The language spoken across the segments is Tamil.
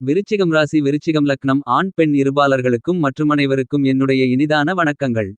விருச்சிகம் ராசி விருச்சிகம் லக்னம் ஆண் பெண் இருபாலர்களுக்கும் மற்றும் அனைவருக்கும் என்னுடைய இனிதான வணக்கங்கள்.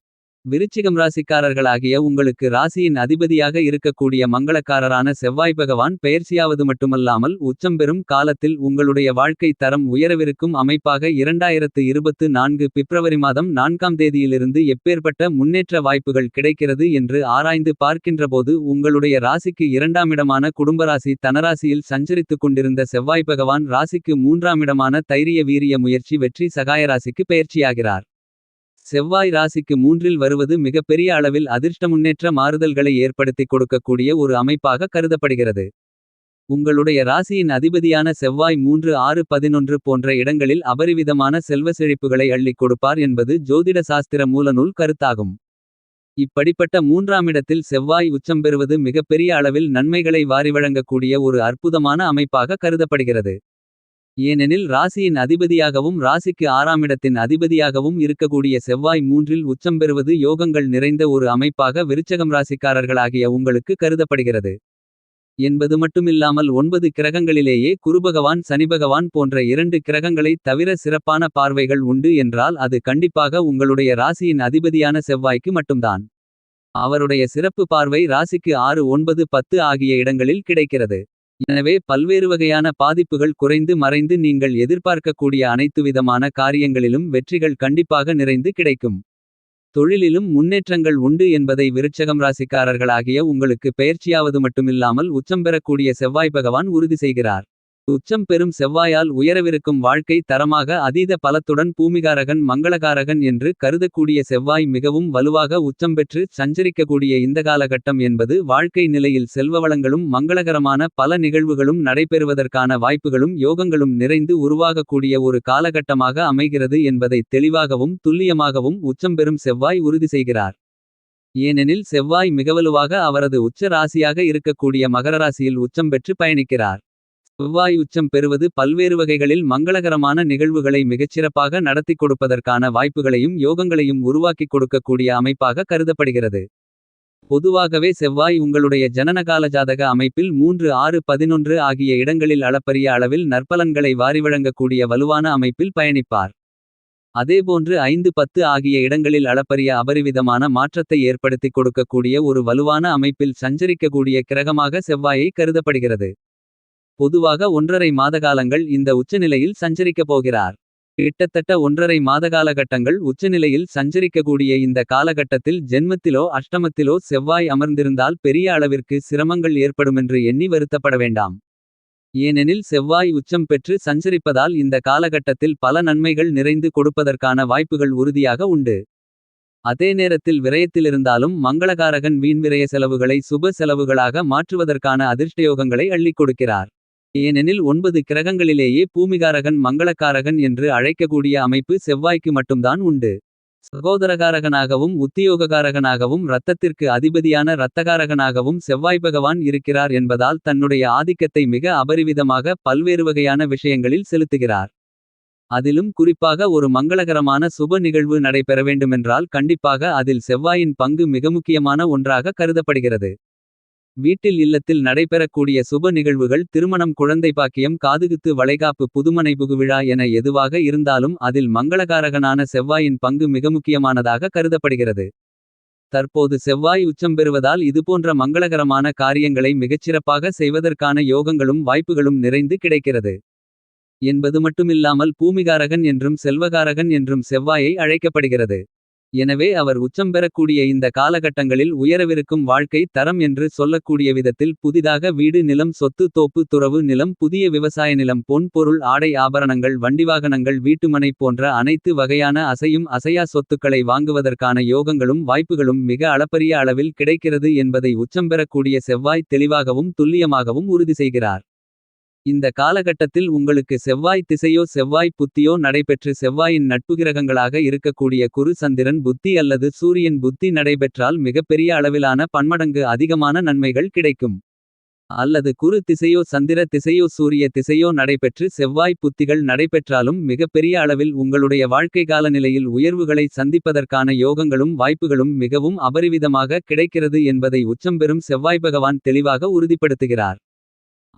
விருச்சிகம் ராசிக்காரர்களாகிய உங்களுக்கு ராசியின் அதிபதியாக இருக்கக்கூடிய மங்களக்காரரான செவ்வாய் பகவான் பெயர்ச்சியாவது மட்டுமல்லாமல் உச்சம் பெறும் காலத்தில் உங்களுடைய வாழ்க்கை தரம் உயரவிருக்கும் அமைப்பாக 2024 பிப்ரவரி மாதம் நான்காம் தேதியிலிருந்து எப்பேற்பட்ட முன்னேற்ற வாய்ப்புகள் கிடைக்கிறது என்று ஆராய்ந்து பார்க்கின்றபோது உங்களுடைய ராசிக்கு இரண்டாமிடமான குடும்பராசி தனராசியில் சஞ்சரித்துக் கொண்டிருந்த செவ்வாய் பகவான் ராசிக்கு மூன்றாமிடமான தைரிய வீரிய முயற்சி வெற்றி சகாயராசிக்கு பெயர்ச்சியாகிறார். செவ்வாய் ராசிக்கு மூன்றில் வருவது மிகப்பெரிய அளவில் அதிர்ஷ்ட முன்னேற்ற மாறுதல்களை ஏற்படுத்திக் கொடுக்கக்கூடிய ஒரு அமைப்பாக கருதப்படுகிறது. உங்களுடைய ராசியின் அதிபதியான செவ்வாய் மூன்று ஆறு பதினொன்று போன்ற இடங்களில் அபரிவிதமான செல்வ செழிப்புகளை அள்ளிக் கொடுப்பார் என்பது ஜோதிட சாஸ்திர மூலநூல் கருத்தாகும். இப்படிப்பட்ட மூன்றாமிடத்தில் செவ்வாய் உச்சம் பெறுவது மிகப்பெரிய அளவில் நன்மைகளை வாரி வழங்கக்கூடிய ஒரு அற்புதமான அமைப்பாக கருதப்படுகிறது. ஏனெனில் ராசியின் அதிபதியாகவும் ராசிக்கு ஆறாமிடத்தின் அதிபதியாகவும் இருக்கக்கூடிய செவ்வாய் மூன்றில் உச்சம் பெறுவது யோகங்கள் நிறைந்த ஒரு அமைப்பாக விருச்சகம் ராசிக்காரர்களாகிய உங்களுக்கு கருதப்படுகிறது. என்பது மட்டுமில்லாமல் ஒன்பது கிரகங்களிலேயே குருபகவான் சனிபகவான் போன்ற இரண்டு கிரகங்களை தவிர சிறப்பான பார்வைகள் உண்டு என்றால் அது கண்டிப்பாக உங்களுடைய ராசியின் அதிபதியான செவ்வாய்க்கு மட்டும்தான். அவருடைய சிறப்பு பார்வை ராசிக்கு ஆறு ஒன்பது பத்து ஆகிய இடங்களில் கிடைக்கிறது. எனவே பல்வேறு வகையான பாதிப்புகள் குறைந்து மறைந்து நீங்கள் எதிர்பார்க்கக்கூடிய அனைத்துவிதமான காரியங்களிலும் வெற்றிகள் கண்டிப்பாக நிறைந்து கிடைக்கும். தொழிலிலும் முன்னேற்றங்கள் உண்டு என்பதை விருட்சகம் ராசிக்காரர்களாகிய உங்களுக்கு பெயர்ச்சியாவது மட்டுமில்லாமல் உச்சம் பெறக்கூடிய செவ்வாய் பகவான் உறுதி செய்கிறார். உச்சம் பெறும் செவ்வாயால் உயரவிருக்கும் வாழ்க்கை தரமாக அதீத பலத்துடன் பூமிகாரகன் மங்களகாரகன் என்று கருதக்கூடிய செவ்வாய் மிகவும் வலுவாக உச்சம் பெற்று சஞ்சரிக்கக்கூடிய இந்த காலகட்டம் என்பது வாழ்க்கை நிலையில் செல்வவளங்களும் மங்களகரமான பல நிகழ்வுகளும் நடைபெறுவதற்கான வாய்ப்புகளும் யோகங்களும் நிறைந்து உருவாகக்கூடிய ஒரு காலகட்டமாக அமைகிறது என்பதை தெளிவாகவும் துல்லியமாகவும் உச்சம் பெறும் செவ்வாய் உறுதி செய்கிறார். ஏனெனில் செவ்வாய் மிகவலுவாக அவரது உச்ச ராசியாக இருக்கக்கூடிய மகரராசியில் உச்சம் பெற்று பயணிக்கிறார். செவ்வாய் உச்சம் பெறுவது பல்வேறு வகைகளில் மங்களகரமான நிகழ்வுகளை மிகச்சிறப்பாக நடத்திக் கொடுப்பதற்கான வாய்ப்புகளையும் யோகங்களையும் உருவாக்கிக் கொடுக்கக்கூடிய அமைப்பாக கருதப்படுகிறது. பொதுவாகவே செவ்வாய் உங்களுடைய ஜனனகால ஜாதக அமைப்பில் மூன்று ஆறு பதினொன்று ஆகிய இடங்களில் அளப்பரிய அளவில் நற்பலன்களை வாரிவழங்கக்கூடிய வலுவான அமைப்பில் பயணிப்பார். அதேபோன்று ஐந்து பத்து ஆகிய இடங்களில் அளப்பரிய அபரிவிதமான மாற்றத்தை ஏற்படுத்திக் கொடுக்கக்கூடிய ஒரு வலுவான அமைப்பில் சஞ்சரிக்கக்கூடிய கிரகமாக செவ்வாயை கருதப்படுகிறது. பொதுவாக ஒன்றரை மாதகாலங்கள் இந்த உச்சநிலையில் சஞ்சரிக்கப் போகிறார். கிட்டத்தட்ட ஒன்றரை மாதகாலகட்டங்கள் உச்சநிலையில் சஞ்சரிக்கக்கூடிய இந்த காலகட்டத்தில் ஜென்மத்திலோ அஷ்டமத்திலோ செவ்வாய் அமர்ந்திருந்தால் பெரிய அளவிற்கு சிரமங்கள் ஏற்படுமென்று எண்ணி வருத்தப்பட வேண்டாம். ஏனெனில் செவ்வாய் உச்சம் பெற்று சஞ்சரிப்பதால் இந்த காலகட்டத்தில் பல நன்மைகள் நிறைந்து கொடுப்பதற்கான வாய்ப்புகள் உறுதியாக உண்டு. அதே நேரத்தில் விரயத்திலிருந்தாலும் மங்களகாரகன் வீண்விரய செலவுகளை சுப செலவுகளாக மாற்றுவதற்கான அதிர்ஷ்டயோகங்களை அள்ளிக் கொடுக்கிறார். ஏனெனில் ஒன்பது கிரகங்களிலேயே பூமிகாரகன் மங்களக்காரகன் என்று அழைக்கக்கூடிய அமைப்பு செவ்வாய்க்கு மட்டும்தான் உண்டு. சகோதரகாரகனாகவும் உத்தியோககாரகனாகவும் இரத்தத்திற்கு அதிபதியான இரத்தகாரகனாகவும் செவ்வாய் பகவான் இருக்கிறார் என்பதால் தன்னுடைய ஆதிக்கத்தை மிக அபரிவிதமாக பல்வேறு வகையான விஷயங்களில் செலுத்துகிறார். அதிலும் குறிப்பாக ஒரு மங்களகரமான சுப நிகழ்வு நடைபெற வேண்டுமென்றால் கண்டிப்பாக அதில் செவ்வாயின் பங்கு மிக முக்கியமான ஒன்றாக கருதப்படுகிறது. வீட்டில் இல்லத்தில் நடைபெறக்கூடிய சுப நிகழ்வுகள் திருமணம் குழந்தை பாக்கியம் காதுகுத்து வளைகாப்பு புதுமனை புகுவிழா என எதுவாக இருந்தாலும் அதில் மங்களகாரகனான செவ்வாயின் பங்கு மிக முக்கியமானதாக கருதப்படுகிறது. தற்போது செவ்வாய் உச்சம் பெறுவதால் இதுபோன்ற மங்களகரமான காரியங்களை மிகச்சிறப்பாக செய்வதற்கான யோகங்களும் வாய்ப்புகளும் நிறைந்து கிடைக்கிறது. என்பது மட்டுமில்லாமல் பூமிகாரகன் என்றும் செல்வகாரகன் என்றும் செவ்வாயை அழைக்கப்படுகிறது. எனவே அவர் உச்சம் பெறக்கூடிய இந்த காலகட்டங்களில் உயரவிருக்கும் வாழ்க்கை தரம் என்று சொல்லக்கூடிய விதத்தில் புதிதாக வீடு நிலம் சொத்து தோப்பு துறவு நிலம் புதிய விவசாய நிலம் பொன் பொருள் ஆடை ஆபரணங்கள் வண்டிவாகனங்கள் வீட்டுமனை போன்ற அனைத்து வகையான அசையும் அசையா சொத்துக்களை வாங்குவதற்கான யோகங்களும் வாய்ப்புகளும் மிக அளப்பரிய அளவில் கிடைக்கிறது என்பதை உச்சம் பெறக்கூடிய செவ்வாய் தெளிவாகவும் துல்லியமாகவும் உறுதி செய்கிறார். இந்த காலகட்டத்தில் உங்களுக்கு செவ்வாய் திசையோ செவ்வாய் புத்தியோ நடைபெற்று செவ்வாயின் நட்புகிரகங்களாக இருக்கக்கூடிய குரு சந்திரன் புத்தி அல்லது சூரியன் புத்தி நடைபெற்றால் மிகப்பெரிய அளவிலான பன்மடங்கு அதிகமான நன்மைகள் கிடைக்கும். அல்லது குரு திசையோ சந்திர திசையோ சூரிய திசையோ நடைபெற்று செவ்வாய் புத்திகள் நடைபெற்றாலும் மிகப்பெரிய அளவில் உங்களுடைய வாழ்க்கை காலநிலையில் உயர்வுகளை சந்திப்பதற்கான யோகங்களும் வாய்ப்புகளும் மிகவும் அபரிவிதமாக கிடைக்கிறது என்பதை உச்சம் பெறும் செவ்வாய் பகவான் தெளிவாக உறுதிப்படுத்துகிறார்.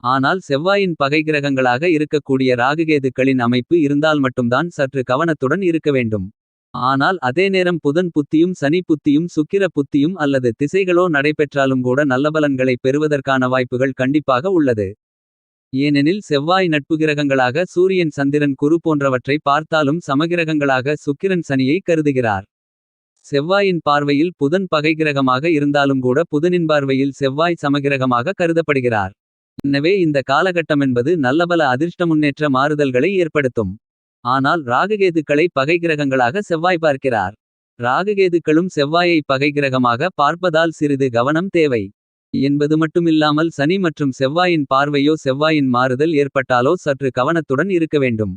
ஆனால் செவ்வாயின் பகை கிரகங்களாக இருக்கக்கூடிய ராகுகேதுக்களின் அமைப்பு இருந்தால் மட்டும்தான் சற்று கவனத்துடன் இருக்க வேண்டும். ஆனால் அதே நேரம் புதன் புத்தியும் சனி புத்தியும் சுக்கிர புத்தியும் அல்லது திசைகளோ நடைபெற்றாலும் கூட நல்லபலன்களை பெறுவதற்கான வாய்ப்புகள் கண்டிப்பாக உள்ளது. ஏனெனில் செவ்வாய் நட்பு கிரகங்களாக சூரியன் சந்திரன் குரு போன்றவற்றை பார்த்தாலும் சமகிரகங்களாக சுக்கிரன் சனியை கருதுகிறார். செவ்வாயின் பார்வையில் புதன் பகை கிரகமாக இருந்தாலும் கூட புதனின் பார்வையில் செவ்வாய் சமகிரகமாக கருதப்படுகிறார். எனவே இந்த காலகட்டமென்பது நல்லபல அதிர்ஷ்ட முன்னேற்ற மாறுதல்களை ஏற்படுத்தும். ஆனால் ராககேதுக்களை பகை கிரகங்களாக செவ்வாய் பார்க்கிறார். ராககேதுக்களும் செவ்வாயை பகை கிரகமாக பார்ப்பதால் சிறிது கவனம் தேவை. என்பது மட்டுமில்லாமல் சனி மற்றும் செவ்வாயின் பார்வையோ செவ்வாயின் மாறுதல் ஏற்பட்டாலோ சற்று கவனத்துடன் இருக்க வேண்டும்.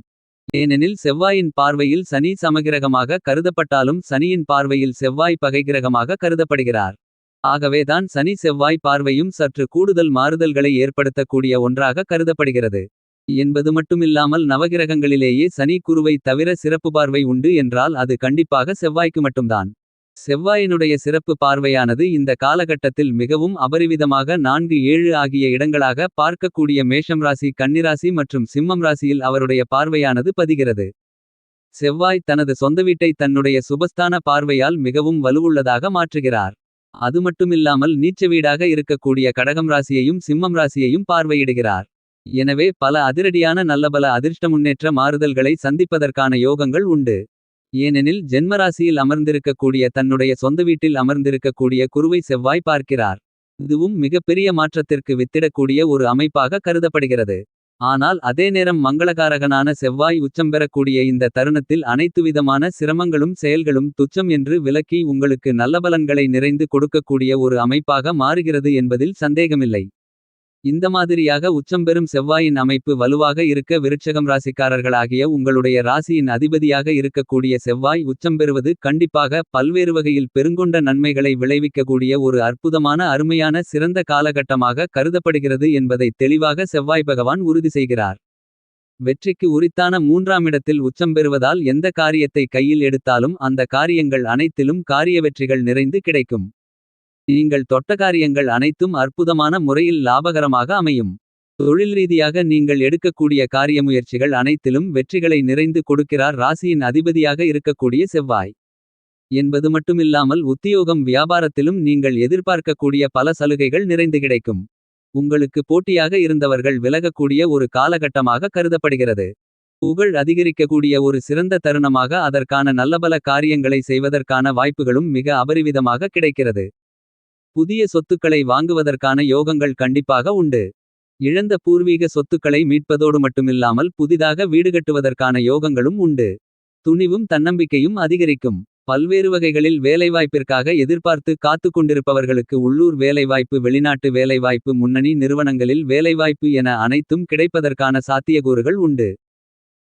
ஏனெனில் செவ்வாயின் பார்வையில் சனி சமகிரகமாக கருதப்பட்டாலும் சனியின் பார்வையில் செவ்வாய் பகைகிரகமாக கருதப்படுகிறார். ஆகவேதான் சனி செவ்வாய் பார்வையும் சற்று கூடுதல் மாறுதல்களை ஏற்படுத்தக்கூடிய ஒன்றாக கருதப்படுகிறது. என்பது மட்டுமில்லாமல் நவகிரகங்களிலேயே சனி குருவை தவிர சிறப்பு பார்வை உண்டு என்றால் அது கண்டிப்பாக செவ்வாய்க்கு மட்டும்தான். செவ்வாயினுடைய சிறப்பு பார்வையானது இந்த காலகட்டத்தில் மிகவும் அபரிவிதமாக நான்கு ஏழு ஆகிய இடங்களாக பார்க்கக்கூடிய மேஷம் ராசி கன்னிராசி மற்றும் சிம்மம் ராசியில் அவருடைய பார்வையானது பதிகிறது. செவ்வாய் தனது சொந்த வீட்டை தன்னுடைய சுபஸ்தான பார்வையால் மிகவும் வலுவுள்ளதாக மாற்றுகிறார். அது மட்டுமில்லாமல் நீச்ச வீடாக இருக்கக்கூடிய கடகம் ராசியையும் சிம்மம் ராசியையும் பார்வையிடுகிறார். எனவே பல அதிரடியான நல்லபல அதிர்ஷ்ட முன்னேற்ற மாறுதல்களை சந்திப்பதற்கான யோகங்கள் உண்டு. ஏனெனில் ஜென்மராசியில் அமர்ந்திருக்கக்கூடிய தன்னுடைய சொந்த வீட்டில் அமர்ந்திருக்கக்கூடிய குருவை செவ்வாய் பார்க்கிறார். இதுவும் மிகப்பெரிய மாற்றத்திற்கு வித்திடக்கூடிய ஒரு அமைப்பாக கருதப்படுகிறது. ஆனால் அதே நேரம் மங்களகாரகனான செவ்வாய் உச்சம் பெறக்கூடிய இந்த தருணத்தில் அனைத்துவிதமான சிரமங்களும் செயல்களும் துச்சம் என்று விலக்கி உங்களுக்கு நல்லபலன்களை நிறைந்து கொடுக்கக்கூடிய ஒரு அமைப்பாக மாறுகிறது என்பதில் சந்தேகமில்லை. இந்த மாதிரியாக உச்சம்பெறும் செவ்வாயின் அமைப்பு வலுவாக இருக்க விருட்சகம் ராசிக்காரர்களாகிய உங்களுடைய ராசியின் அதிபதியாக இருக்கக்கூடிய செவ்வாய் உச்சம்பெறுவது கண்டிப்பாக பல்வேறு வகையில் பெருங்கொண்ட நன்மைகளை விளைவிக்கக்கூடிய ஒரு அற்புதமான அருமையான சிறந்த காலகட்டமாக கருதப்படுகிறது என்பதை தெளிவாக செவ்வாய் பகவான் உறுதி செய்கிறார். வெற்றிக்கு உரித்தான மூன்றாம் இடத்தில் உச்சம் பெறுவதால் எந்த காரியத்தை கையில் எடுத்தாலும் அந்த காரியங்கள் அனைத்திலும் காரிய வெற்றிகள் நிறைந்து கிடைக்கும். நீங்கள் தொட்ட காரியங்கள் அனைத்தும் அற்புதமான முறையில் லாபகரமாக அமையும். தொழில் ரீதியாக நீங்கள் எடுக்கக்கூடிய காரிய முயற்சிகள் அனைத்திலும் வெற்றிகளை நிறைந்து கொடுக்கிறார் ராசியின் அதிபதியாக இருக்கக்கூடிய செவ்வாய். என்பது மட்டுமில்லாமல் உத்தியோகம் வியாபாரத்திலும் நீங்கள் எதிர்பார்க்கக்கூடிய பல சலுகைகள் நிறைந்து கிடைக்கும். உங்களுக்கு போட்டியாக இருந்தவர்கள் விலகக்கூடிய ஒரு காலகட்டமாக கருதப்படுகிறது. புகழ் அதிகரிக்கக்கூடிய ஒரு சிறந்த தருணமாக அதற்கான நல்லபல காரியங்களை செய்வதற்கான வாய்ப்புகளும் மிக அபரிவிதமாக கிடைக்கிறது. புதிய சொத்துக்களை வாங்குவதற்கான யோகங்கள் கண்டிப்பாக உண்டு. இழந்த பூர்வீக சொத்துக்களை மீட்பதோடு மட்டுமில்லாமல் புதிதாக வீடு கட்டுவதற்கான யோகங்களும் உண்டு. துணிவும் தன்னம்பிக்கையும் அதிகரிக்கும். பல்வேறு வகைகளில் வேலைவாய்ப்பிற்காக எதிர்பார்த்து காத்துக் கொண்டிருப்பவர்களுக்கு உள்ளூர் வேலைவாய்ப்பு வெளிநாட்டு வேலைவாய்ப்பு முன்னணி நிறுவனங்களில் வேலைவாய்ப்பு என அனைத்தும் கிடைப்பதற்கான சாத்தியக்கூறுகள் உண்டு.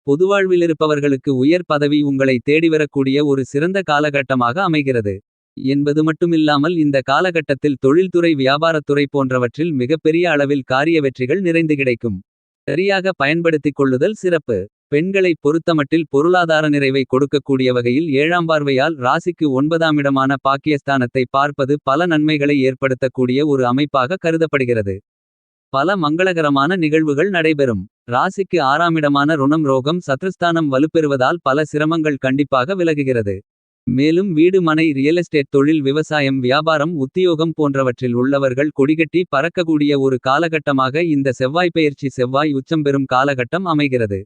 பொதுவாழ்விலிருப்பவர்களுக்கு உயர் பதவி உங்களை தேடிவரக்கூடிய ஒரு சிறந்த காலகட்டமாக அமைகிறது. என்பது மட்டுமில்லாமல் இந்த காலகட்டத்தில் தொழில்துறை வியாபாரத்துறை போன்றவற்றில் மிகப்பெரிய அளவில் காரிய வெற்றிகள் நிறைந்து கிடைக்கும். சரியாக பயன்படுத்திக் கொள்ளுதல் சிறப்பு. பெண்களை பொருத்தமட்டில் பொருளாதார நிறைவை கொடுக்கக்கூடிய வகையில் ஏழாம் பார்வையால் ராசிக்கு ஒன்பதாமிடமான பாக்கியஸ்தானத்தை பார்ப்பது பல நன்மைகளை ஏற்படுத்தக்கூடிய ஒரு அமைப்பாக கருதப்படுகிறது. பல மங்களகரமான நிகழ்வுகள் நடைபெறும். ராசிக்கு ஆறாமிடமான ருணம் ரோகம் சத்ருஸ்தானம் வலுப்பெறுவதால் பல சிரமங்கள் கண்டிப்பாக விலகுகிறது. மேலும் வீடு மனை ரியல் எஸ்டேட் தொழில் விவசாயம் வியாபாரம் உத்தியோகம் போன்றவற்றில் உள்ளவர்கள் கொடிகட்டி பறக்கக்கூடிய ஒரு காலகட்டமாக இந்த செவ்வாய் பயிற்சி செவ்வாய் உச்சம்பெறும் காலகட்டம் அமைகிறது.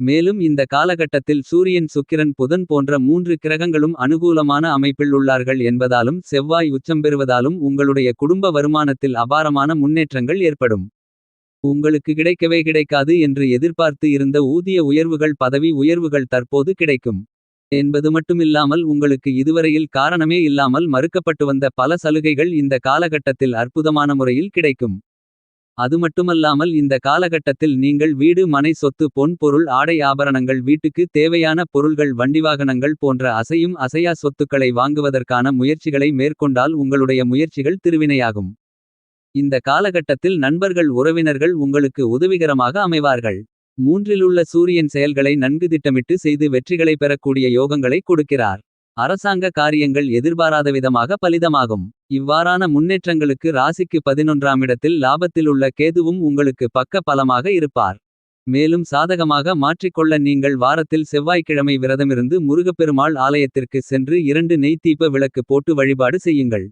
மேலும் இந்த காலகட்டத்தில் சூரியன் சுக்கிரன் புதன் போன்ற மூன்று கிரகங்களும் அனுகூலமான அமைப்பில் உள்ளார்கள் என்பதாலும் செவ்வாய் உச்சம்பெறுவதாலும் உங்களுடைய குடும்ப வருமானத்தில் அபாரமான முன்னேற்றங்கள் ஏற்படும். உங்களுக்கு கிடைக்கவே கிடைக்காது என்று எதிர்பார்த்து இருந்த ஊதிய உயர்வுகள் பதவி உயர்வுகள் தற்போது கிடைக்கும். என்பது மட்டுமில்லாமல் உங்களுக்கு இதுவரையில் காரணமே இல்லாமல் மறுக்கப்பட்டு வந்த பல சலுகைகள் இந்த காலகட்டத்தில் அற்புதமான முறையில் கிடைக்கும். அது மட்டுமல்லாமல் இந்த காலகட்டத்தில் நீங்கள் வீடு மனை சொத்து பொன் பொருள் ஆடை ஆபரணங்கள் வீட்டுக்கு தேவையான பொருள்கள் வண்டிவாகனங்கள் போன்ற அசையும் அசையா சொத்துக்களை வாங்குவதற்கான முயற்சிகளை மேற்கொண்டால் உங்களுடைய முயற்சிகள் திருவினையாகும். இந்த காலகட்டத்தில் நண்பர்கள் உறவினர்கள் உங்களுக்கு உதவிகரமாக அமைவார்கள். மூன்றிலுள்ள சூரியன் செயல்களை நன்கு திட்டமிட்டு செய்து வெற்றிகளை பெறக்கூடிய யோகங்களை கொடுக்கிறார். அரசாங்க காரியங்கள் எதிர்பாராதவிதமாக பலிதமாகும். இவ்வாறான முன்னேற்றங்களுக்கு ராசிக்கு பதினொன்றாம் இடத்தில் லாபத்தில் உள்ள கேதுவும் உங்களுக்கு பக்க பலமாக இருப்பார். மேலும் சாதகமாக மாற்றிக்கொள்ள நீங்கள் வாரத்தில் செவ்வாய்க்கிழமை விரதமிருந்து முருகப்பெருமாள் ஆலயத்திற்கு சென்று இரண்டு நெய்த்தீப விளக்கு போட்டு வழிபாடு செய்யுங்கள்.